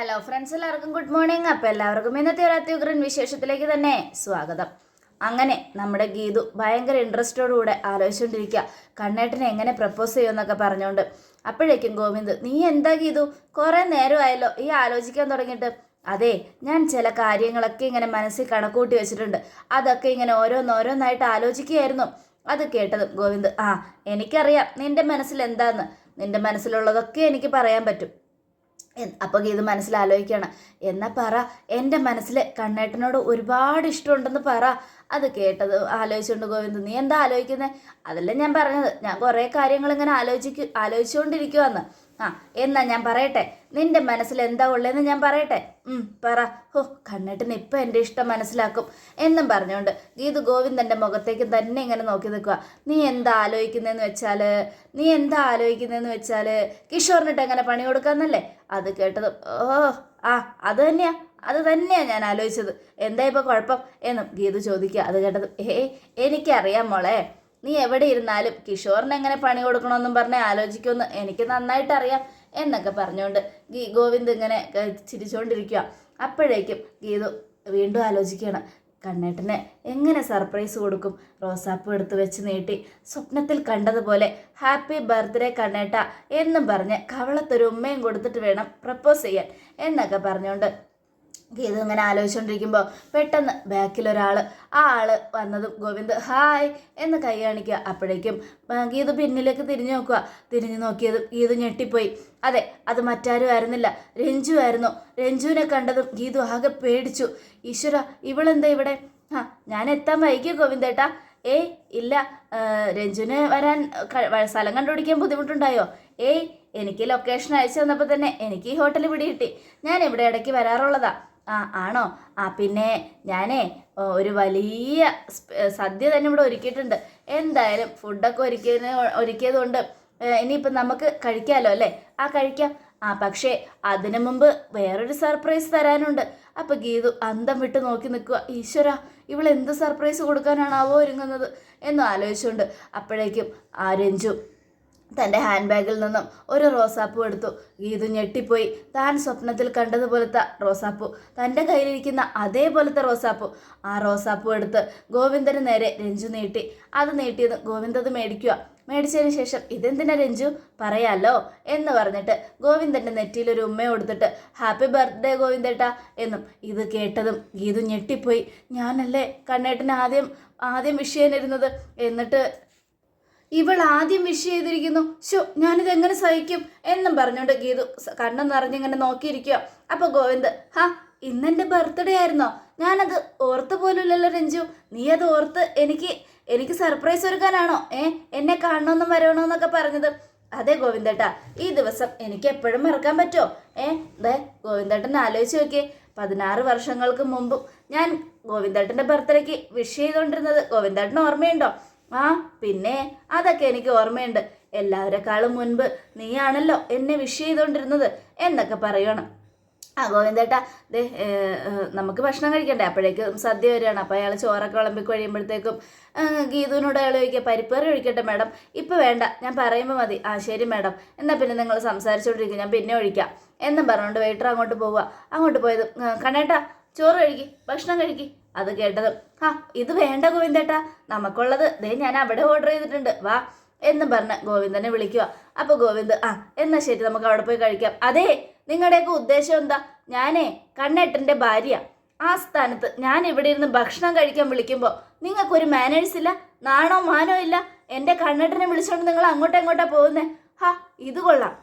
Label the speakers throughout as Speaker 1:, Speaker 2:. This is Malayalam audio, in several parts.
Speaker 1: ഹലോ ഫ്രണ്ട്സ് എല്ലാവർക്കും ഗുഡ് മോർണിംഗ് അപ്പം എല്ലാവർക്കും ഇന്നത്തെ ഒരു അത്യുഗ്രൻ വിശേഷത്തിലേക്ക് തന്നെ സ്വാഗതം. അങ്ങനെ നമ്മുടെ ഗീതു ഭയങ്കര ഇൻട്രസ്റ്റോടുകൂടെ ആലോചിച്ചുകൊണ്ടിരിക്കുക കണ്ണേട്ടനെ എങ്ങനെ പ്രപ്പോസ് ചെയ്യുമെന്നൊക്കെ പറഞ്ഞുകൊണ്ട് അപ്പോഴേക്കും ഗോവിന്ദ് നീ എന്താ ഗീതു? കുറേ നേരമായല്ലോ. ഈ ആലോചിക്കാൻ തുടങ്ങിയിട്ട്. അതെ ഞാൻ ചില കാര്യങ്ങളൊക്കെ ഇങ്ങനെ മനസ്സിൽ കണക്കൂട്ടി വെച്ചിട്ടുണ്ട്. അതൊക്കെ ഇങ്ങനെ ഓരോന്നോരോന്നായിട്ട് ആലോചിക്കുകയായിരുന്നു. അത് കേട്ടത് ഗോവിന്ദ് ആ എനിക്കറിയാം. നിന്റെ മനസ്സിൽ എന്താന്ന്? നിന്റെ മനസ്സിലുള്ളതൊക്കെ എനിക്ക് പറയാൻ പറ്റും. ഇത് ഇത് മനസ്സിലാലോചിക്കുകയാണ് എന്നാൽ പറ എന്റെ മനസ്സിൽ കണ്ണേട്ടനോട് ഒരുപാട് ഇഷ്ടമുണ്ടെന്ന് പറ. അത് കേട്ടത് ആലോചിച്ചുകൊണ്ട് ഗോവിന്ദ് നീ എന്താ ആലോചിക്കുന്നത് അതല്ല ഞാൻ പറഞ്ഞത്. ഞാൻ കുറേ കാര്യങ്ങൾ ഇങ്ങനെ ആലോചിക്കു ആലോചിച്ചുകൊണ്ടിരിക്കുവാന്ന് ആ എന്നാ ഞാൻ പറയട്ടെ. നിന്റെ മനസ്സിൽ എന്താ ഉള്ളതെന്ന് ഞാൻ പറയട്ടെ. പറ. ഹോ കണ്ണിട്ടിന് ഇപ്പം എന്റെ ഇഷ്ടം മനസ്സിലാക്കും. എന്നും പറഞ്ഞുകൊണ്ട് ഗീതു ഗോവിന്ദന്റെ മുഖത്തേക്ക് തന്നെ ഇങ്ങനെ നോക്കി നിൽക്കുക നീ എന്താ ആലോചിക്കുന്നതെന്ന് വെച്ചാൽ നീ എന്താ ആലോചിക്കുന്നതെന്ന് വെച്ചാൽ കിഷോറിനിട്ട് എങ്ങനെ പണി കൊടുക്കാന്നല്ലേ? അത് കേട്ടത് ഓ ആ അത് തന്നെയാ. അത് തന്നെയാ ഞാൻ ആലോചിച്ചത്. എന്താ ഇപ്പോൾ കുഴപ്പം? എന്നും ഗീതു ചോദിക്കുക. അത് കേട്ടത് ഏയ് എനിക്കറിയാം മോളെ. നീ എവിടെ ഇരുന്നാലും കിഷോറിന് എങ്ങനെ പണി കൊടുക്കണമെന്നും പറഞ്ഞ് ആലോചിക്കുമെന്ന് എനിക്ക് നന്നായിട്ട് അറിയാം എന്നൊക്കെ പറഞ്ഞുകൊണ്ട് ഗീ ഗോവിന്ദ് ഇങ്ങനെ ചിരിച്ചുകൊണ്ടിരിക്കുക അപ്പോഴേക്കും ഗീതു വീണ്ടും ആലോചിക്കുകയാണ്. കണ്ണേട്ടനെ എങ്ങനെ സർപ്രൈസ് കൊടുക്കും? റോസാപ്പ് എടുത്ത് വെച്ച് നീട്ടി സ്വപ്നത്തിൽ കണ്ടതുപോലെ ഹാപ്പി ബർത്ത്ഡേ കണ്ണേട്ട എന്നും പറഞ്ഞ് കവളത്തൊരു ഉമ്മയും കൊടുത്തിട്ട് വേണം പ്രപ്പോസ് ചെയ്യാൻ എന്നൊക്കെ പറഞ്ഞുകൊണ്ട് ഗീതു ഇങ്ങനെ ആലോചിച്ചുകൊണ്ടിരിക്കുമ്പോൾ പെട്ടെന്ന് ബാക്കിൽ ഒരാൾ ആ ആൾ വന്നതും ഗോവിന്ദ് ഹായ് എന്ന് കൈ കാണിക്കുക. അപ്പോഴേക്കും ഗീത് പിന്നിലേക്ക് തിരിഞ്ഞു നോക്കുക. തിരിഞ്ഞു നോക്കിയത് ഗീതു ഞെട്ടിപ്പോയി. അതെ അത് മറ്റാരും ആയിരുന്നില്ല. രഞ്ജു ആയിരുന്നു. രഞ്ജുവിനെ കണ്ടതും ഗീതു ആകെ പേടിച്ചു. ഈശ്വര ഇവളെന്താ ഇവിടെ? ആ ഞാൻ എത്താൻ വൈകിയോ ഗോവിന്ദേട്ടാ? ഏയ് ഇല്ല. രഞ്ജുവിന് വരാൻ സ്ഥലം കണ്ടുപിടിക്കാൻ ബുദ്ധിമുട്ടുണ്ടായോ? ഏയ് എനിക്ക് ലൊക്കേഷൻ അയച്ചു തന്നപ്പോൾ തന്നെ എനിക്ക് ഈ ഹോട്ടൽ പിടികിട്ടി. ഞാൻ ഇവിടെ ഇടയ്ക്ക് വരാറുള്ളതാ? ആ ആണോ? ആ പിന്നെ ഞാനേ ഒരു വലിയ സദ്യ തന്നെ ഇവിടെ ഒരുക്കിയിട്ടുണ്ട്. എന്തായാലും ഫുഡൊക്കെ ഒരുക്കിയതിന് ഒരുക്കിയത് കൊണ്ട് ഇനിയിപ്പം നമുക്ക് കഴിക്കാമല്ലോ അല്ലേ? ആ കഴിക്കാം. ആ പക്ഷേ അതിനു മുമ്പ് വേറൊരു സർപ്രൈസ് തരാനുണ്ട്. അപ്പോൾ ഗീതു അന്തം വിട്ട് നോക്കി നിൽക്കുക. ഈശ്വര ഇവൾ എന്ത് സർപ്രൈസ് കൊടുക്കാനാണാവോ ഒരുങ്ങുന്നത്? എന്ന് ആലോചിച്ചുകൊണ്ട് അപ്പോഴേക്കും ആ രഞ്ജു തന്റെ ഹാൻഡ് ബാഗിൽ നിന്നും ഒരു റോസാപ്പൂ എടുത്തു. ഗീതു ഞെട്ടിപ്പോയി. താൻ സ്വപ്നത്തിൽ കണ്ടതുപോലത്തെ റോസാപ്പൂ. തന്റെ കയ്യിലിരിക്കുന്ന അതേപോലത്തെ റോസാപ്പൂ. ആ റോസാപ്പൂ എടുത്ത് ഗോവിന്ദന് നേരെ രഞ്ജു നീട്ടി. അത് നീട്ടിയത് ഗോവിന്ദത് മേടിക്കുക. മേടിച്ചതിന് ശേഷം ഇതെന്തിനാ രഞ്ജു? പറയാലോ? എന്ന് പറഞ്ഞിട്ട് ഗോവിന്ദന്റെ നെറ്റിയിൽ ഒരു ഉമ്മ കൊടുത്തിട്ട് ഹാപ്പി ബർത്ത്ഡേ ഗോവിന്ദേട്ടാ എന്നും ഇത് കേട്ടതും ഗീതു ഞെട്ടിപ്പോയി. ഞാനല്ലേ കണ്ണേട്ടൻ ആദ്യം ആദ്യം വിഷയനിരുന്നത് എന്നിട്ട് ഇവൾ ആദ്യം വിഷ് ചെയ്തിരിക്കുന്നു. ഷോ ഞാനിത് എങ്ങനെ സഹിക്കും എന്നും പറഞ്ഞുകൊണ്ട് ഗീതു കണ്ണും നിറഞ്ഞിങ്ങനെ നോക്കിയിരിക്കുക. അപ്പൊ ഗോവിന്ദ് ഹാ ഇന്നെന്റെ ബർത്ത്ഡേ ആയിരുന്നോ? ഞാനത് ഓർത്ത് പോലുമില്ലല്ലോ രഞ്ജു. നീ അത് ഓർത്ത് എനിക്ക് എനിക്ക് സർപ്രൈസ് ഒരുക്കാനാണോ? ഏ എന്നെ കാണണമെന്നും വരണമെന്നൊക്കെ പറഞ്ഞത്. അതെ ഗോവിന്ദേട്ടാ ഈ ദിവസം എനിക്ക് എപ്പോഴും മറക്കാൻ പറ്റുമോ? ഏ ദേ ഗോവിന്ദേട്ടൻ ആലോചിച്ച് നോക്കിയേ. പതിനാറ് വർഷങ്ങൾക്ക് മുമ്പും ഞാൻ ഗോവിന്ദേട്ടന്റെ ബർത്ത്ഡേക്ക് വിഷ് ചെയ്തുകൊണ്ടിരുന്നത് ഗോവിന്ദേട്ടന് ഓർമ്മയുണ്ടോ? ആ പിന്നെ അതൊക്കെ എനിക്ക് ഓർമ്മയുണ്ട്. എല്ലാവരെക്കാളും മുൻപ് നീയാണല്ലോ എന്നെ വിഷ് ചെയ്തുകൊണ്ടിരുന്നത് എന്നൊക്കെ പറയണം. ആ ഗോവിന്ദേട്ടാ ദേ നമുക്ക് ഭക്ഷണം കഴിക്കണ്ടേ? അപ്പോഴേക്കും സദ്യ വരികയാണ്. അപ്പോൾ അയാൾ ചോറൊക്കെ വിളമ്പി കഴിയുമ്പോഴത്തേക്കും ഗീതുവിനോട് അയാൾ ചോദിക്കുക പരിപ്പേറി ഒഴിക്കട്ടെ മാഡം? ഇപ്പം വേണ്ട ഞാൻ പറയുമ്പോൾ മതി. ആ ശരി മാഡം എന്നാൽ പിന്നെ നിങ്ങൾ സംസാരിച്ചുകൊണ്ടിരിക്കും ഞാൻ പിന്നെ ഒഴിക്കാം. എന്നും പറഞ്ഞുകൊണ്ട് വെയിറ്റർ അങ്ങോട്ട് പോവുക. അങ്ങോട്ട് പോയത് "ഏ, കണ്ണേട്ടാ ചോറ് കഴിക്കി ഭക്ഷണം കഴിക്കി. അത് കേട്ടത്. ആ ഇത് വേണ്ട ഗോവിന്ദേട്ടാ. നമുക്കുള്ളത് ദേ ഞാൻ അവിടെ ഓർഡർ ചെയ്തിട്ടുണ്ട്. വാ എന്നും പറഞ്ഞ് ഗോവിന്ദനെ വിളിക്കുക. അപ്പോൾ ഗോവിന്ദ് ആ എന്നാ ശരി നമുക്ക് അവിടെ പോയി കഴിക്കാം. അതെ നിങ്ങളുടെയൊക്കെ ഉദ്ദേശം എന്താ? ഞാനേ കണ്ണേട്ടന്റെ ഭാര്യ. ആ സ്ഥാനത്ത് ഞാൻ ഇവിടെ ഇരുന്ന് ഭക്ഷണം കഴിക്കാൻ വിളിക്കുമ്പോൾ നിങ്ങൾക്കൊരു മാനേഴ്സ് ഇല്ല നാണോ മാനോ ഇല്ല? എന്റെ കണ്ണേട്ടനെ വിളിച്ചുകൊണ്ട് നിങ്ങൾ അങ്ങോട്ടും ഇങ്ങോട്ടാ പോകുന്നേ? ഹാ ഇത് കൊള്ളാം.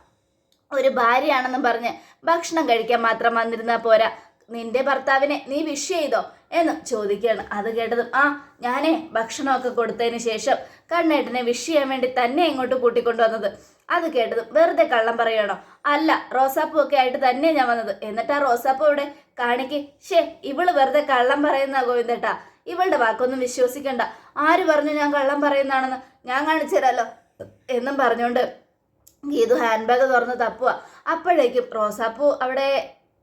Speaker 1: ഒരു ഭാര്യയാണെന്നും പറഞ്ഞ് ഭക്ഷണം കഴിക്കാൻ മാത്രം വന്നിരുന്നാൽ പോരാ. നിന്റെ ഭർത്താവിനെ നീ വിഷ് ചെയ്തോ? എന്ന് ചോദിക്കുകയാണ്. അത് കേട്ടതും ആ ഞാനേ ഭക്ഷണമൊക്കെ കൊടുത്തതിന് ശേഷം കണ്ണേട്ടനെ വിഷ് ചെയ്യാൻ വേണ്ടി തന്നെ ഇങ്ങോട്ട് കൂട്ടിക്കൊണ്ടുവന്നത് അത് കേട്ടതും വെറുതെ കള്ളം പറയണോ അല്ല റോസാപ്പൂ ഒക്കെ ആയിട്ട് തന്നെ ഞാൻ വന്നത്. എന്നിട്ട് ആ റോസാപ്പൂ ഇവിടെ കാണിക്ക്. ഷേ ഇവൾ വെറുതെ കള്ളം പറയുന്ന ഗോവിന്ദേട്ടാ. ഇവളുടെ വാക്കൊന്നും വിശ്വസിക്കണ്ട. ആര് പറഞ്ഞു ഞാൻ കള്ളം പറയുന്നതാണെന്ന് ഞാൻ കാണിച്ചു എന്നും പറഞ്ഞുകൊണ്ട് ഗീതു ഹാൻഡ് ബാഗ് തുറന്ന് തപ്പുക അപ്പോഴേക്കും റോസാപ്പൂ അവിടെ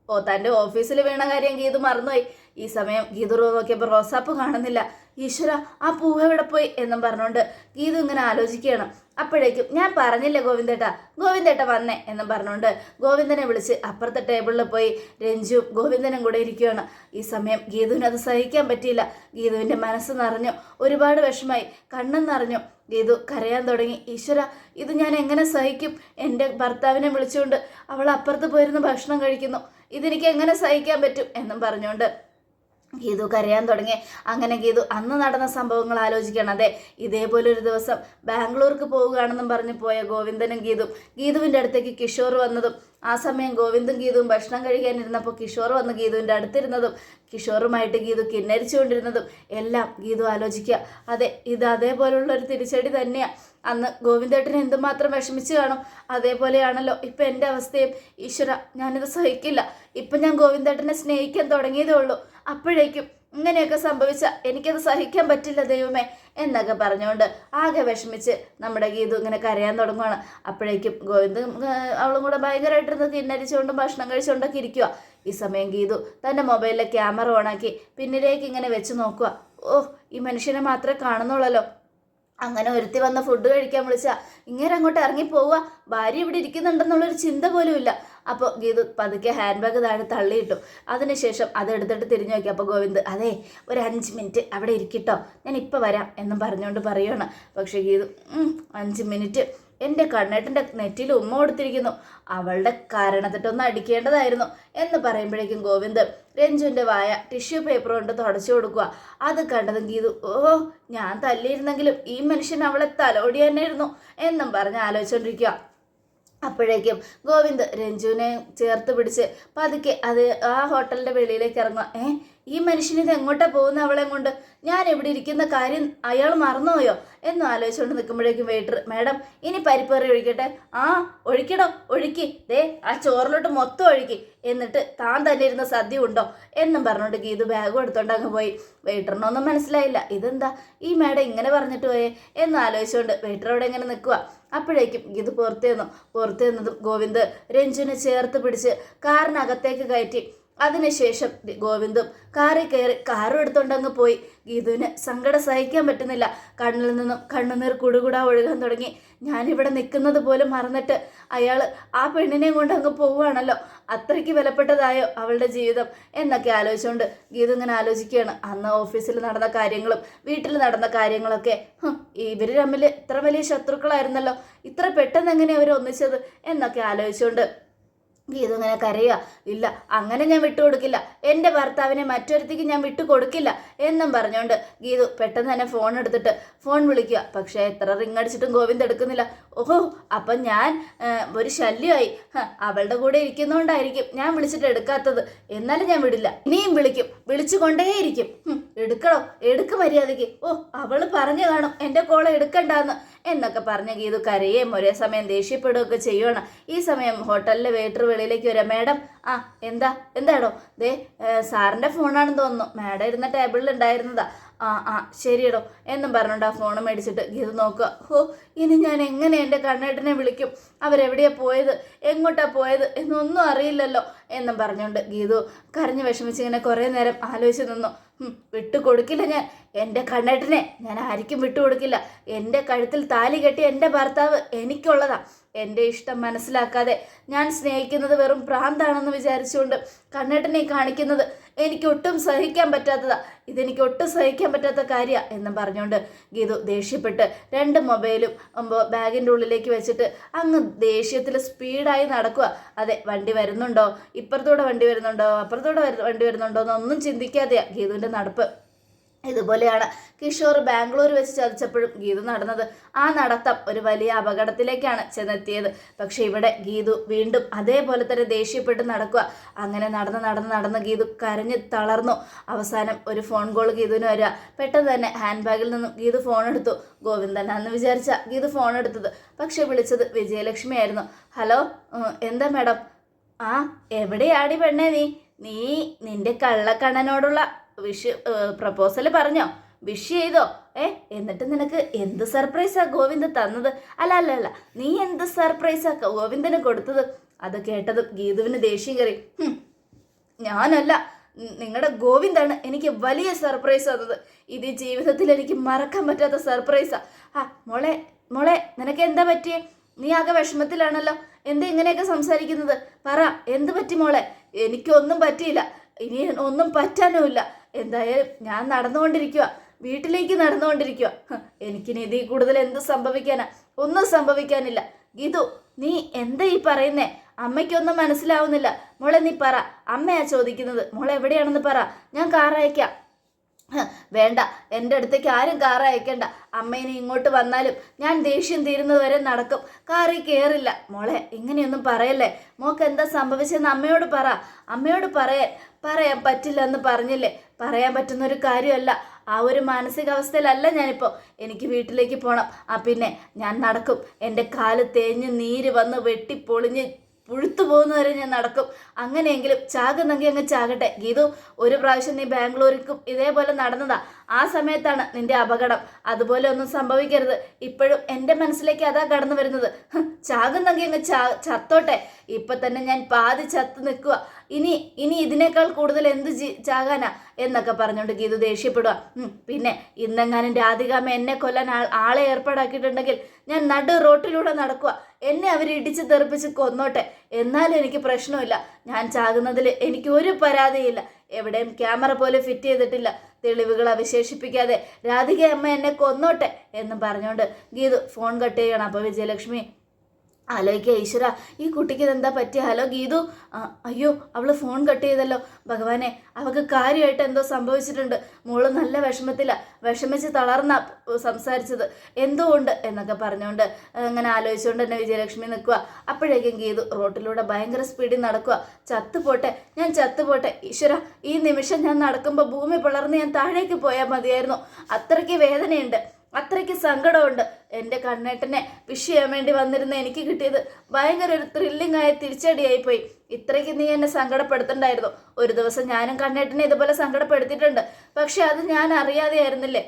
Speaker 1: ഓ തന്റെ ഓഫീസിൽ വീണ കാര്യം ഗീതു മറന്നുപോയി. ഈ സമയം ഗീത നോക്കിയപ്പോൾ റോസാപ്പൂ കാണുന്നില്ല. ഈശ്വര ആ പൂവ് എവിടെ പോയി എന്നും പറഞ്ഞുകൊണ്ട് ഗീതു ഇങ്ങനെ ആലോചിക്കുകയാണ്. അപ്പോഴേക്കും ഞാൻ പറഞ്ഞില്ല ഗോവിന്ദേട്ട ഗോവിന്ദേട്ട വന്നേ എന്നും പറഞ്ഞുകൊണ്ട് ഗോവിന്ദനെ വിളിച്ച് അപ്പുറത്തെ ടേബിളിൽ പോയി രഞ്ജുവും ഗോവിന്ദനും കൂടെ ഇരിക്കുകയാണ്. ഈ സമയം ഗീതുവിന് അത് സഹിക്കാൻ പറ്റിയില്ല. ഗീതുവിന്റെ മനസ്സ് നിറഞ്ഞു ഒരുപാട് വിഷമായി കണ്ണും നിറഞ്ഞു. ഗീതു കരയാൻ തുടങ്ങി. ഈശ്വര ഇത് ഞാൻ എങ്ങനെ സഹിക്കും? എന്റെ ഭർത്താവിനെ വിളിച്ചുകൊണ്ട് അവൾ അപ്പുറത്ത് പോയിരുന്ന് ഭക്ഷണം കഴിക്കുന്നു. ഇതെനിക്ക് എങ്ങനെ സഹിക്കാൻ പറ്റും? എന്നും പറഞ്ഞുകൊണ്ട് ഗീതു കരയാൻ തുടങ്ങി. അങ്ങനെ ഗീതു അന്ന് നടന്ന സംഭവങ്ങൾ ആലോചിക്കണം. അതെ ഇതേപോലെ ഒരു ദിവസം ബാംഗ്ലൂർക്ക് പോവുകയാണെന്നും പറഞ്ഞ് പോയ ഗോവിന്ദനും ഗീതും ഗീതുവിന്റെ അടുത്തേക്ക് കിഷോർ വന്നതും ആ സമയം ഗോവിന്ദും ഗീതുവും ഭക്ഷണം കഴിക്കാനിരുന്നപ്പോൾ കിഷോർ വന്ന് ഗീതുവിന്റെ അടുത്തിരുന്നതും കിഷോറുമായിട്ട് ഗീതു കിന്നരിച്ചുകൊണ്ടിരുന്നതും എല്ലാം ഗീതു ആലോചിക്കുക. അതെ ഇത് അതേപോലുള്ള ഒരു തിരിച്ചടി തന്നെയാണ് അന്ന് ഗോവിന്ദേട്ടൻ എന്തുമാത്രം വിഷമിച്ച് കാണും? അതേപോലെയാണല്ലോ ഇപ്പം എന്റെ അവസ്ഥയും. ഈശ്വര ഞാനിത് സഹിക്കില്ല. ഇപ്പം ഞാൻ ഗോവിന്ദേട്ടനെ സ്നേഹിക്കാൻ തുടങ്ങിയതേ ഉള്ളൂ. അപ്പോഴേക്കും ഇങ്ങനെയൊക്കെ സംഭവിച്ച എനിക്കത് സഹിക്കാൻ പറ്റില്ല ദൈവമേ എന്നൊക്കെ പറഞ്ഞുകൊണ്ട് ആകെ വിഷമിച്ച് നമ്മുടെ ഗീതു ഇങ്ങനെ കരയാൻ തുടങ്ങുകയാണ് അപ്പോഴേക്കും ഗോവിന്ദ് അവളും കൂടെ ഭയങ്കരമായിട്ടിരുന്ന് തിന്നരിച്ചുകൊണ്ടും ഭക്ഷണം കഴിച്ചുകൊണ്ടൊക്കെ ഇരിക്കുക ഈ സമയം ഗീതു തന്റെ മൊബൈലിലെ ക്യാമറ ഓണാക്കി പിന്നിലേക്ക് ഇങ്ങനെ വെച്ച് നോക്കുക ഓ ഈ മനുഷ്യനെ മാത്രമേ കാണുന്നുള്ളല്ലോ. അങ്ങനെ ഒരുത്തി വന്ന് ഫുഡ് കഴിക്കാൻ വിളിച്ചാൽ ഇങ്ങനെ അങ്ങോട്ട് ഇറങ്ങി പോവുക ഭാര്യ ഇവിടെ ഇരിക്കുന്നുണ്ടെന്നുള്ളൊരു ചിന്ത പോലും ഇല്ല അപ്പോൾ ഗീതു പതുക്കെ ഹാൻഡ് ബാഗ് താഴെ തള്ളിയിട്ടു. അതിനുശേഷം അതെടുത്തിട്ട് തിരിഞ്ഞു നോക്കി. അപ്പോൾ ഗോവിന്ദ് അതെ ഒരു അഞ്ച് മിനിറ്റ് അവിടെ ഇരിക്കട്ടോ. ഞാൻ ഇപ്പോൾ വരാം എന്നും പറഞ്ഞുകൊണ്ട് പറയുകയാണ് പക്ഷേ ഗീതു "ഉം, അഞ്ച് മിനിറ്റ് എന്റെ കണ്ണേട്ടന്റെ നെറ്റിയിൽ ഉമ്മ കൊടുത്തിരിക്കുന്നു. അവളുടെ കാരണത്തിട്ടൊന്ന് അടിക്കേണ്ടതായിരുന്നു എന്ന് പറയുമ്പോഴേക്കും ഗോവിന്ദ് രഞ്ജുവിന്റെ വായ ടിഷ്യൂ പേപ്പർ കൊണ്ട് തുടച്ചു കൊടുക്കുക അത് കണ്ടതും ഗീതു ഓ ഞാൻ തല്ലിയിരുന്നെങ്കിലും ഈ മനുഷ്യൻ അവളെ തലോടി തന്നെയായിരുന്നു എന്നും പറഞ്ഞ് ആലോചിച്ചുകൊണ്ടിരിക്കുക അപ്പോഴേക്കും ഗോവിന്ദ് രഞ്ജുവിനെ ചേർത്ത് പിടിച്ച് പതുക്കെ അത് ആ ഹോട്ടലിന്റെ വെളിയിലേക്ക് ഇറങ്ങുക ഏ ഈ മനുഷ്യൻ ഇത് എങ്ങോട്ടാ പോകുന്ന അവളെ കൊണ്ട്? ഞാൻ എവിടെ ഇരിക്കുന്ന കാര്യം അയാൾ മറന്നുപോയോ? എന്ന് ആലോചിച്ചുകൊണ്ട് നിൽക്കുമ്പോഴേക്കും വെയിറ്റർ മാഡം ഇനി പരിപ്പേറി ഒഴിക്കട്ടെ? ആ ഒഴിക്കടോ ഒഴുക്കി. ദേ ആ ചോറിലോട്ട് മൊത്തം ഒഴുക്കി. എന്നിട്ട് താൻ തന്നെ ഇരുന്ന സദ്യ ഉണ്ടോ? എന്നും പറഞ്ഞുകൊണ്ട് ഗീതു ബാഗും എടുത്തോണ്ട് അങ്ങ് പോയി. വെയിറ്ററിനൊന്നും മനസ്സിലായില്ല. ഇതെന്താ? ഈ മാഡം ഇങ്ങനെ പറഞ്ഞിട്ട് പോയേ? എന്ന് ആലോചിച്ചുകൊണ്ട് വെയിറ്റർ അവിടെ ഇങ്ങനെ നിൽക്കുക അപ്പോഴേക്കും ഗീത് പുറത്തു നിന്നു പുറത്തു നിന്നതും ഗോവിന്ദ് രഞ്ജുവിനെ ചേർത്ത് പിടിച്ച് കാറിനകത്തേക്ക് കയറ്റി. അതിനുശേഷം ഗോവിന്ദും കാറിൽ കയറി കാറും എടുത്തുകൊണ്ടങ്ങ് പോയി. ഗീതുവിന് സങ്കടം സഹിക്കാൻ പറ്റുന്നില്ല. കണ്ണിൽ നിന്നും കണ്ണുനീർ കുടുകുടാ ഒഴുകാൻ തുടങ്ങി. ഞാനിവിടെ നിൽക്കുന്നത് പോലും മറന്നിട്ട് അയാൾ ആ പെണ്ണിനെയും കൊണ്ട് അങ്ങ് പോവുകയാണല്ലോ. അത്രയ്ക്ക് വിലപ്പെട്ടതായോ അവളുടെ ജീവിതം എന്നൊക്കെ ആലോചിച്ചുകൊണ്ട് ഗീതു ഇങ്ങനെ ആലോചിക്കുകയാണ്. അന്ന് ഓഫീസിൽ നടന്ന കാര്യങ്ങളും വീട്ടിൽ നടന്ന കാര്യങ്ങളൊക്കെ ഇവർ തമ്മിൽ ഇത്ര വലിയ ശത്രുക്കളായിരുന്നല്ലോ. ഇത്ര പെട്ടെന്ന് എങ്ങനെയാണ് അവർ ഒന്നിച്ചത് എന്നൊക്കെ ആലോചിച്ചുകൊണ്ട് ഗീതു ഇങ്ങനെ കരയുക ഇല്ല അങ്ങനെ ഞാൻ വിട്ടുകൊടുക്കില്ല എന്റെ ഭർത്താവിനെ മറ്റൊരുത്തേക്ക് ഞാൻ വിട്ടുകൊടുക്കില്ല എന്നും പറഞ്ഞുകൊണ്ട് ഗീതു പെട്ടെന്ന് തന്നെ ഫോൺ എടുത്തിട്ട് ഫോൺ വിളിക്കുക. പക്ഷേ എത്ര റിങ് അടിച്ചിട്ടും ഗോവിന്ദ് എടുക്കുന്നില്ല. ഓഹോ അപ്പം ഞാൻ ഒരു ശല്യമായി. അവളുടെ കൂടെ ഇരിക്കുന്നതുകൊണ്ടായിരിക്കും ഞാൻ വിളിച്ചിട്ട് എടുക്കാത്തത്. എന്നാലും ഞാൻ വിടില്ല. ഇനിയും വിളിക്കും. വിളിച്ചുകൊണ്ടേയിരിക്കും കൊണ്ടേയിരിക്കും. എടുക്കണോ? എടുക്ക് മര്യാദയ്ക്ക്. ഓ അവൾ പറഞ്ഞു കാണും എന്റെ കോൾ എടുക്കണ്ടെന്ന് എന്നൊക്കെ പറഞ്ഞ ഗീതു കരയേം ഒരേ സമയം ദേഷ്യപ്പെടുകയൊക്കെ ചെയ്യണം ഈ സമയം ഹോട്ടലിലെ വെയിറ്റർ വെളിയിലേക്ക് വരാം. മാഡം ആ എന്താ എന്താടോ? ദേ സാറിന്റെ ഫോണാണെന്ന് തോന്നുന്നു. മാഡം ഇരുന്ന ടേബിളിൽ ഉണ്ടായിരുന്നതാ. ആ ആ ശരിയടോ. എന്നും പറഞ്ഞോണ്ട് ആ ഫോൺ മേടിച്ചിട്ട് ഗീത നോക്കുക. ഹോ ഇനി ഞാൻ എങ്ങനെ എന്റെ കണ്ണേട്ടനെ വിളിക്കും? അവരെവിടെയാണ് പോയത്? എങ്ങോട്ടാണ് പോയത്? എന്നൊന്നും അറിയില്ലല്ലോ. എന്നും പറഞ്ഞുകൊണ്ട് ഗീതു കരഞ്ഞു വിഷമിച്ച് ഇങ്ങനെ കുറേ നേരം ആലോചിച്ച് നിന്നു. വിട്ടു കൊടുക്കില്ല ഞാൻ. എന്റെ കണ്ണേട്ടനെ ഞാൻ ആർക്കും വിട്ടുകൊടുക്കില്ല എന്റെ കഴുത്തിൽ താലി കെട്ടി എന്റെ ഭർത്താവ് എനിക്കുള്ളതാ. എന്റെ ഇഷ്ടം മനസ്സിലാക്കാതെ ഞാൻ സ്നേഹിക്കുന്നത് വെറും പ്രാന്താണെന്ന് വിചാരിച്ചുകൊണ്ട് കണ്ണേട്ടനെ കാണിക്കുന്നത് എനിക്ക് ഒട്ടും സഹിക്കാൻ പറ്റാത്തതാ. ഇതെനിക്ക് ഒട്ടും സഹിക്കാൻ പറ്റാത്ത കാര്യമാണ് എന്നും പറഞ്ഞുകൊണ്ട് ഗീതു ദേഷ്യപ്പെട്ട് രണ്ട് മൊബൈലും ബാഗിന്റെ ഉള്ളിലേക്ക് വെച്ചിട്ട് അങ്ങ് ദേഷ്യത്തിൽ സ്പീഡായി നടക്കുക അതെ വണ്ടി വരുന്നുണ്ടോ? ഇപ്പുറത്തൂടെ വണ്ടി വരുന്നുണ്ടോ? അപ്പുറത്തൂടെ വണ്ടി വരുന്നുണ്ടോ എന്നൊന്നും ചിന്തിക്കാതെയാ ഗീതുവിന്റെ നടപ്പ്. ഇതുപോലെയാണ് കിഷോർ ബാംഗ്ലൂർ വെച്ച് ചതിച്ചപ്പോഴും ഗീതു നടന്നത്. ആ നടത്തം ഒരു വലിയ അപകടത്തിലേക്കാണ് ചെന്നെത്തിയത്. പക്ഷെ ഇവിടെ ഗീതു വീണ്ടും അതേപോലെ തന്നെ ദേഷ്യപ്പെട്ട് നടക്കുക. അങ്ങനെ നടന്ന് നടന്ന് നടന്ന് ഗീതു കരഞ്ഞ് തളർന്നു. അവസാനം ഒരു ഫോൺ കോൾ ഗീതുവിന് വരിക. പെട്ടെന്ന് തന്നെ ഹാൻഡ് ബാഗിൽ നിന്നും ഗീതു ഫോൺ എടുത്തു. ഗോവിന്ദൻ അന്ന് വിചാരിച്ച ഗീതു ഫോൺ എടുത്തത്. പക്ഷെ വിളിച്ചത് വിജയലക്ഷ്മി ആയിരുന്നു. ഹലോ എന്താ മാഡം? ആ എവിടെയാടി പെണ്ണേ നീ? നീ നിന്റെ കള്ളക്കണ്ണനോടുള്ള വിഷ് പ്രപ്പോസൽ പറഞ്ഞോ? വിഷ് ചെയ്തോ? ഏ എന്നിട്ട് നിനക്ക് എന്ത് സർപ്രൈസാ ഗോവിന്ദ് തന്നത്? അല്ല അല്ല അല്ല നീ എന്ത് സർപ്രൈസാ ഗോവിന്ദന് കൊടുത്തത്? അത് കേട്ടത് ഗീതുവിന് ദേഷ്യം കയറി. ഞാനല്ല നിങ്ങളുടെ ഗോവിന്ദാണ് എനിക്ക് വലിയ സർപ്രൈസ് തന്നത്. ഇത് ജീവിതത്തിൽ എനിക്ക് മറക്കാൻ പറ്റാത്ത സർപ്രൈസാ ആ മോളെ മോളെ നിനക്ക് എന്താ പറ്റിയേ? നീ ആകെ വിഷമത്തിലാണല്ലോ. എന്താ ഇങ്ങനെയൊക്കെ സംസാരിക്കുന്നത്? പറ എന്ത് പറ്റി മോളെ? എനിക്കൊന്നും പറ്റിയില്ല. ഇനി ഒന്നും പറ്റാനുമില്ല. എന്തായാലും ഞാൻ നടന്നുകൊണ്ടിരിക്കുക വീട്ടിലേക്ക് നടന്നുകൊണ്ടിരിക്കുക എനിക്കിനി ഇതിൽ കൂടുതൽ എന്ത് സംഭവിക്കാനാ. ഒന്നും സംഭവിക്കാനില്ല. ഗീതു നീ എന്താ ഈ പറയുന്നേ? അമ്മയ്ക്കൊന്നും മനസ്സിലാവുന്നില്ല. മോളെ നീ പറ. അമ്മയാ ചോദിക്കുന്നത്. മോളെ എവിടെയാണെന്ന് പറ. ഞാൻ ഹ, വേണ്ട. എന്റെ അടുത്തേക്ക് ആരും കാർ അയക്കണ്ട. അമ്മേനെ ഇങ്ങോട്ട് വന്നാലും ഞാൻ ദേഷ്യം തീരുന്നത് വരെ നടക്കും. കാറിൽ കയറില്ല മോളെ ഇങ്ങനെയൊന്നും പറയല്ലേ? മോക്ക് എന്താ സംഭവിച്ചെന്ന് അമ്മയോട് പറ. അമ്മയോട് പറയാൻ പറയാൻ പറ്റില്ല എന്ന് പറഞ്ഞില്ലേ? പറയാൻ പറ്റുന്ന ഒരു കാര്യമല്ല. ആ ഒരു മാനസികാവസ്ഥയിലല്ല ഞാനിപ്പോൾ എനിക്ക് വീട്ടിലേക്ക് പോകണം ആ പിന്നെ ഞാൻ നടക്കും. എന്റെ കാൽ തേഞ്ഞ് നീര് വന്ന് വെട്ടിപ്പൊളിഞ്ഞ് പുഴുത്തു പോകുന്നവരെ ഞാൻ നടക്കും. അങ്ങനെയെങ്കിലും ചാകുന്നെങ്കിൽ അങ്ങ് ചാകട്ടെ. ഗീതു ഒരു പ്രാവശ്യം നീ ബാംഗ്ലൂരിക്കും ഇതേപോലെ നടന്നതാ. ആ സമയത്താണ് നിന്റെ അപകടം. അതുപോലെ ഒന്നും സംഭവിക്കരുത്. ഇപ്പോഴും എന്റെ മനസ്സിലേക്ക് അതാ കടന്നു വരുന്നത്. ചാകുന്നെങ്കിൽ അങ്ങ് ചാ ചത്തോട്ടെ. ഇപ്പൊ തന്നെ ഞാൻ പാതി ചത്ത് നിൽക്കുക ഇനി ഇനി ഇതിനേക്കാൾ കൂടുതൽ എന്ത് ചാകാനാ എന്നൊക്കെ പറഞ്ഞുകൊണ്ട് ഗീതു ദേഷ്യപ്പെടുക പിന്നെ ഇന്നെങ്ങാനും രാധികാമ്മ എന്നെ കൊല്ലാൻ ആളെ ഏർപ്പാടാക്കിയിട്ടുണ്ടെങ്കിൽ ഞാൻ നടു റോട്ടിലൂടെ നടക്കുക എന്നെ അവർ ഇടിച്ച് തെറിപ്പിച്ച് കൊന്നോട്ടെ. എന്നാലും എനിക്ക് പ്രശ്നമില്ല. ഞാൻ ചാകുന്നതിൽ എനിക്ക് ഒരു പരാതിയില്ല. എവിടെയും ക്യാമറ പോലെ ഫിറ്റ് ചെയ്തിട്ടില്ല. തെളിവുകൾ അവശേഷിപ്പിക്കാതെ രാധിക അമ്മ എന്നെ കൊന്നോട്ടെ എന്ന് പറഞ്ഞുകൊണ്ട് ഗീതു ഫോൺ കട്ട് ചെയ്യണം. അപ്പോൾ വിജയലക്ഷ്മി ആലോചിക്കുക ഈശ്വര ഈ കുട്ടിക്ക് ഇതെന്താ പറ്റിയ? ഹലോ ഗീതു. അയ്യോ അവൾ ഫോൺ കട്ട് ചെയ്തല്ലോ. ഭഗവാനെ അവൾക്ക് കാര്യമായിട്ട് എന്തോ സംഭവിച്ചിട്ടുണ്ട്. മോൾ നല്ല വിഷമത്തില. വിഷമിച്ച് തളർന്ന സംസാരിച്ചത്. എന്തോ ഉണ്ട് എന്നൊക്കെ പറഞ്ഞുകൊണ്ട് അങ്ങനെ ആലോചിച്ചുകൊണ്ട് തന്നെ വിജയലക്ഷ്മി നിൽക്കുക അപ്പോഴേക്കും ഗീതു റോട്ടിലൂടെ ഭയങ്കര സ്പീഡിൽ നടക്കുക ചത്തുപോട്ടെ ഞാൻ ചത്തുപോട്ടെ. ഈശ്വര ഈ നിമിഷം ഞാൻ നടക്കുമ്പോൾ ഭൂമി പിളർന്ന് ഞാൻ താഴേക്ക് പോയാൽ മതിയായിരുന്നു. അത്രയ്ക്ക് വേദനയുണ്ട്. അത്രയ്ക്ക് സങ്കടമുണ്ട്. എന്റെ കണ്ണേട്ടനെ വിഷ് ചെയ്യാൻ വേണ്ടി വന്നിരുന്ന എനിക്ക് കിട്ടിയത് ഭയങ്കര ഒരു ത്രില്ലിംഗ് ആയ തിരിച്ചടിയായി പോയി ഇത്രയ്ക്ക് നീ എന്നെ സങ്കടപ്പെടുത്തണ്ടായിരുന്നു. ഒരു ദിവസം ഞാനും കണ്ണേട്ടനെ ഇതുപോലെ സങ്കടപ്പെടുത്തിയിട്ടുണ്ട്. പക്ഷെ അത് ഞാൻ അറിയാതെയായിരുന്നില്ലേ?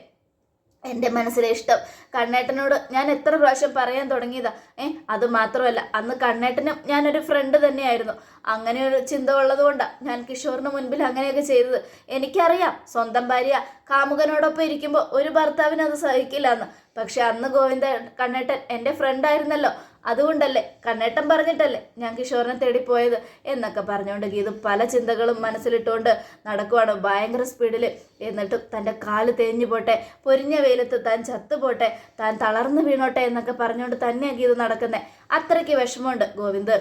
Speaker 1: എന്റെ മനസ്സിലെ ഇഷ്ടം. കണ്ണേട്ടനോട് ഞാൻ എത്ര പ്രാവശ്യം പറയാൻ തുടങ്ങിയതാ? ഏ അത് മാത്രമല്ല അന്ന് കണ്ണേട്ടനും ഞാനൊരു ഫ്രണ്ട് തന്നെയായിരുന്നു. അങ്ങനെ ഒരു ചിന്ത ഉള്ളത് കൊണ്ടാണ് ഞാൻ കിഷോറിന് മുൻപിൽ അങ്ങനെയൊക്കെ ചെയ്തത്. എനിക്കറിയാം സ്വന്തം ഭാര്യ കാമുകനോടൊപ്പം ഇരിക്കുമ്പോൾ ഒരു ഭർത്താവിന് അത് സഹിക്കില്ല എന്ന് പക്ഷെ അന്ന് ഗോവിന്ദ കണ്ണേട്ടൻ എന്റെ ഫ്രണ്ടായിരുന്നല്ലോ അതുകൊണ്ടല്ലേ കണ്ണേട്ടൻ പറഞ്ഞിട്ടല്ലേ ഞാൻ കിഷോറിനെ തേടി പോയത് എന്നൊക്കെ പറഞ്ഞുകൊണ്ട് ഗീതു പല ചിന്തകളും മനസ്സിലിട്ടുകൊണ്ട് നടക്കുവാണ് ഭയങ്കര സ്പീഡിൽ എന്നിട്ട് തന്റെ കാൽ തേഞ്ഞു പോട്ടെ പൊരിഞ്ഞ വെയിലത്ത് താൻ ചത്തുപോട്ടെ താൻ തളർന്നു വീണോട്ടെ എന്നൊക്കെ പറഞ്ഞുകൊണ്ട് തന്നെയാണ് ഗീതു നടക്കുന്നത് അത്രയ്ക്ക് വിഷമമുണ്ട് ഗോവിന്ദ്.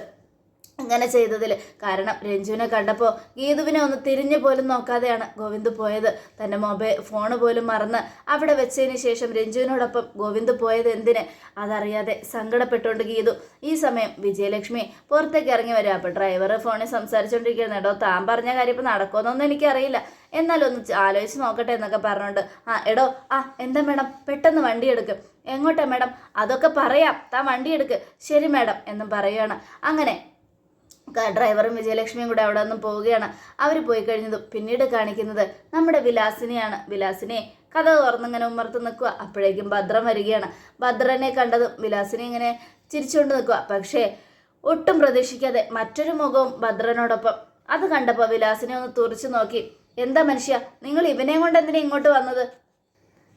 Speaker 1: അങ്ങനെ ചെയ്തതിൽ കാരണം രഞ്ജുവിനെ കണ്ടപ്പോൾ ഗീതുവിനെ ഒന്ന് തിരിഞ്ഞു പോലും നോക്കാതെയാണ് ഗോവിന്ദ് പോയത്. തന്റെ മൊബൈൽ ഫോണ് പോലും മറന്ന് അവിടെ വെച്ചതിന് ശേഷം രഞ്ജുവിനോടൊപ്പം ഗോവിന്ദ് പോയത് എന്തിന്? അതറിയാതെ സങ്കടപ്പെട്ടുകൊണ്ട് ഗീതു ഈ സമയം വിജയലക്ഷ്മി പുറത്തേക്ക് ഇറങ്ങി വരിക അപ്പോൾ ഡ്രൈവർ ഫോണിൽ സംസാരിച്ചുകൊണ്ടിരിക്കുകയാണ് എടോ താൻ പറഞ്ഞ കാര്യം ഇപ്പം നടക്കുമെന്നൊന്നും എനിക്കറിയില്ല. എന്നാലും ഒന്ന് ആലോചിച്ച് നോക്കട്ടെ എന്നൊക്കെ പറഞ്ഞുകൊണ്ട് ആ എടോ ആ എന്താ മേഡം? പെട്ടെന്ന് വണ്ടി എടുക്കും. എങ്ങോട്ടാ മേഡം? അതൊക്കെ പറയാം. താൻ വണ്ടി എടുക്ക്. ശരി മേഡം എന്നും പറയുകയാണ് അങ്ങനെ ഡ്രൈവറും വിജയലക്ഷ്മിയും കൂടെ അവിടെ നിന്ന് പോവുകയാണ്. അവർ പോയി കഴിഞ്ഞതും പിന്നീട് കാണിക്കുന്നത് നമ്മുടെ വിലാസിനെയാണ്. വിലാസിനെ കഥ തുറന്നിങ്ങനെ ഉമ്മർത്ത് നിൽക്കുക. അപ്പോഴേക്കും ഭദ്രൻ വരികയാണ്. ഭദ്രനെ കണ്ടതും വിലാസിനെ ഇങ്ങനെ ചിരിച്ചുകൊണ്ട് നിൽക്കുക. പക്ഷേ ഒട്ടും പ്രതീക്ഷിക്കാതെ മറ്റൊരു മുഖവും ഭദ്രനോടൊപ്പം. അത് കണ്ടപ്പോൾ വിലാസിനെ ഒന്ന് തുറച്ചു നോക്കി. എന്താ മനുഷ്യ നിങ്ങൾ ഇവനെ കൊണ്ട് എന്തിനാ ഇങ്ങോട്ട് വന്നത്?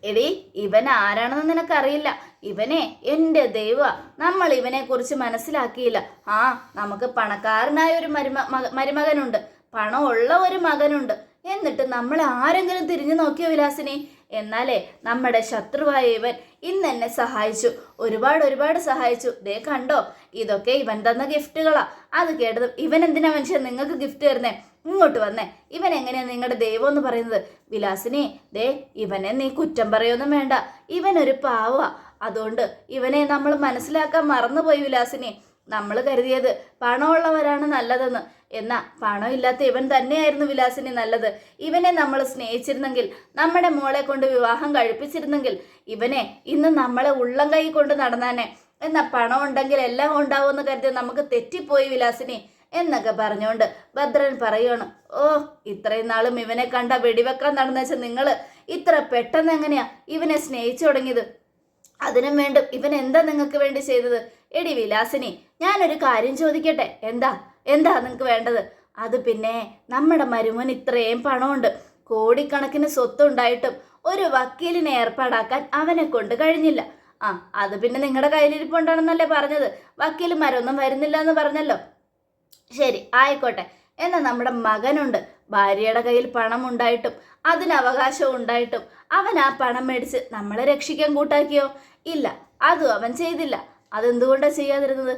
Speaker 1: എടി ഇവൻ ആരാണെന്ന് നിനക്കറിയില്ല. ഇവനെ എന്റെ ദൈവ നമ്മൾ ഇവനെ കുറിച്ച് മനസ്സിലാക്കിയില്ല. ആ നമുക്ക് പണക്കാരനായ ഒരു മരുമ മക- മരുമകനുണ്ട്. പണമുള്ള ഒരു മകനുണ്ട്. എന്നിട്ട് നമ്മൾ ആരെങ്കിലും തിരിഞ്ഞു നോക്കിയോ വിലാസിനെ? എന്നാലേ നമ്മുടെ ശത്രുവായ ഇവൻ ഇന്ന് എന്നെ സഹായിച്ചു. ഒരുപാട് ഒരുപാട് സഹായിച്ചു. ദേ കണ്ടോ ഇതൊക്കെ ഇവൻ തന്ന ഗിഫ്റ്റുകളാ. അത് കേട്ടതും ഇവൻ എന്തിനാ മനുഷ്യൻ നിങ്ങൾക്ക് ഗിഫ്റ്റ് തരുന്നേ? ഇങ്ങോട്ട് വന്നേ. ഇവൻ എങ്ങനെയാ നിങ്ങളുടെ ദൈവം എന്ന് പറയുന്നത്? വിലാസിനെ ദേ ഇവനെ നീ കുറ്റം പറയൊന്നും വേണ്ട. ഇവനൊരു പാവ. അതുകൊണ്ട് ഇവനെ നമ്മൾ മനസ്സിലാക്കാൻ മറന്നുപോയി വിലാസിനെ. നമ്മൾ കരുതിയത് പണമുള്ളവരാണ് നല്ലതെന്ന്. എന്നാ പണമില്ലാത്ത ഇവൻ തന്നെയായിരുന്നു വിലാസിന് നല്ലത്. ഇവനെ നമ്മൾ സ്നേഹിച്ചിരുന്നെങ്കിൽ നമ്മുടെ മോളെ കൊണ്ട് വിവാഹം കഴിപ്പിച്ചിരുന്നെങ്കിൽ ഇവനെ ഇന്ന് നമ്മളെ ഉള്ളം കൈ കൊണ്ട് നടന്നാനെ. എന്നാ പണം ഉണ്ടെങ്കിൽ എല്ലാം ഉണ്ടാവുമെന്ന് കരുതി നമുക്ക് തെറ്റിപ്പോയി വിലാസിനി. എന്നൊക്കെ പറഞ്ഞുകൊണ്ട് ഭദ്രൻ പറയുകയാണ് ഓ ഇത്രയും നാളും ഇവനെ കണ്ട വെടിവെക്കാൻ നടന്നുവെച്ച നിങ്ങൾ ഇത്ര പെട്ടെന്ന് എങ്ങനെയാ ഇവനെ സ്നേഹിച്ചു തുടങ്ങിയത്? അതിനും വേണ്ടും ഇവൻ എന്താ നിങ്ങൾക്ക് വേണ്ടി ചെയ്തത്? എടി വിലാസിനി ഞാനൊരു കാര്യം ചോദിക്കട്ടെ. എന്താ? എന്താ നിങ്ങൾക്ക് വേണ്ടത്? അത് പിന്നെ നമ്മുടെ മരുമോൻ ഇത്രയും പണമുണ്ട്. കോടിക്കണക്കിന് സ്വത്തുണ്ടായിട്ടും ഒരു വക്കീലിനെ ഏർപ്പാടാക്കാൻ അവനെ കൊണ്ട് കഴിഞ്ഞില്ല. ആ അത് പിന്നെ നിങ്ങളുടെ കയ്യിലിരിപ്പുണ്ടാണെന്നല്ലേ പറഞ്ഞത്? വക്കീലുമാരൊന്നും വരുന്നില്ല എന്ന് പറഞ്ഞല്ലോ. ശരി ആയിക്കോട്ടെ. എന്നാൽ നമ്മുടെ മകനുണ്ട്. ഭാര്യയുടെ കയ്യിൽ പണം ഉണ്ടായിട്ടും അതിന് അവകാശം ഉണ്ടായിട്ടും അവൻ ആ പണം മേടിച്ച് നമ്മളെ രക്ഷിക്കാൻ കൂട്ടാക്കിയോ? ഇല്ല അതും അവൻ ചെയ്തില്ല. അതെന്തുകൊണ്ടാണ് ചെയ്യാതിരുന്നത്?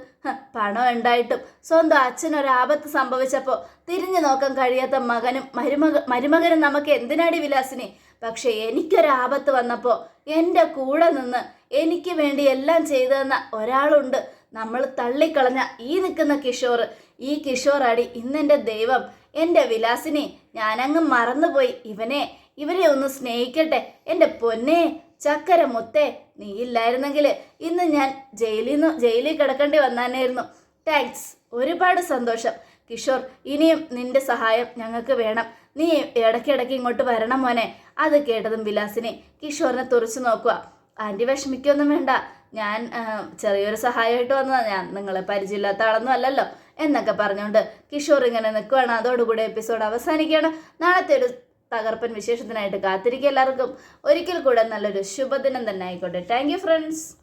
Speaker 1: പണം ഉണ്ടായിട്ടും സ്വന്തം അച്ഛനൊരാപത്ത് സംഭവിച്ചപ്പോൾ തിരിഞ്ഞു നോക്കാൻ കഴിയാത്ത മകനും മരുമക മരുമകനും നമുക്ക് എന്തിനാടി വിലാസിനി? പക്ഷെ എനിക്കൊരാപത്ത് വന്നപ്പോൾ എന്റെ കൂടെ നിന്ന് എനിക്ക് വേണ്ടി എല്ലാം ചെയ്തു തന്ന ഒരാളുണ്ട്. നമ്മൾ തള്ളിക്കളഞ്ഞ ഈ നിൽക്കുന്ന കിഷോർ ഈ കിഷോറാടി ഇന്നെന്റെ ദൈവം. എന്റെ വിലാസിനെ ഞാനങ്ങ് മറന്നുപോയി. ഇവനെ ഇവരെ ഒന്ന് സ്നേഹിക്കട്ടെ. എന്റെ പൊന്നെ ചക്കര മുത്തേ നീ ഇല്ലായിരുന്നെങ്കിൽ ഇന്ന് ഞാൻ ജയിലിൽ നിന്ന് ജയിലിൽ കിടക്കേണ്ടി വന്നാനായിരുന്നു. താങ്ക്സ്. ഒരുപാട് സന്തോഷം. കിഷോർ ഇനിയും നിന്റെ സഹായം ഞങ്ങൾക്ക് വേണം. നീ ഇടയ്ക്കിടയ്ക്ക് ഇങ്ങോട്ട് വരണം മോനെ. അത് കേട്ടതും വിലാസിനെ കിഷോറിനെ തുറച്ചു നോക്കുക. ആന്റി വിഷമിക്കൊന്നും വേണ്ട. ഞാൻ ചെറിയൊരു സഹായമായിട്ട് വന്നതാണ് ഞാൻ നിങ്ങളെ പരിചയമില്ലാത്ത ആളൊന്നും അല്ലല്ലോ. എന്നൊക്കെ പറഞ്ഞുകൊണ്ട് കിഷോർ ഇങ്ങനെ നിൽക്കുകയാണ് അതോടുകൂടി എപ്പിസോഡ് അവസാനിക്കുകയാണ്. നാളത്തെ ഒരു തകർപ്പൻ വിശേഷത്തിനായിട്ട് കാത്തിരിക്കുക എല്ലാവർക്കും. ഒരിക്കൽ കൂടെ നല്ലൊരു ശുഭദിനം തന്നെ ആയിക്കോട്ടെ. Thank you friends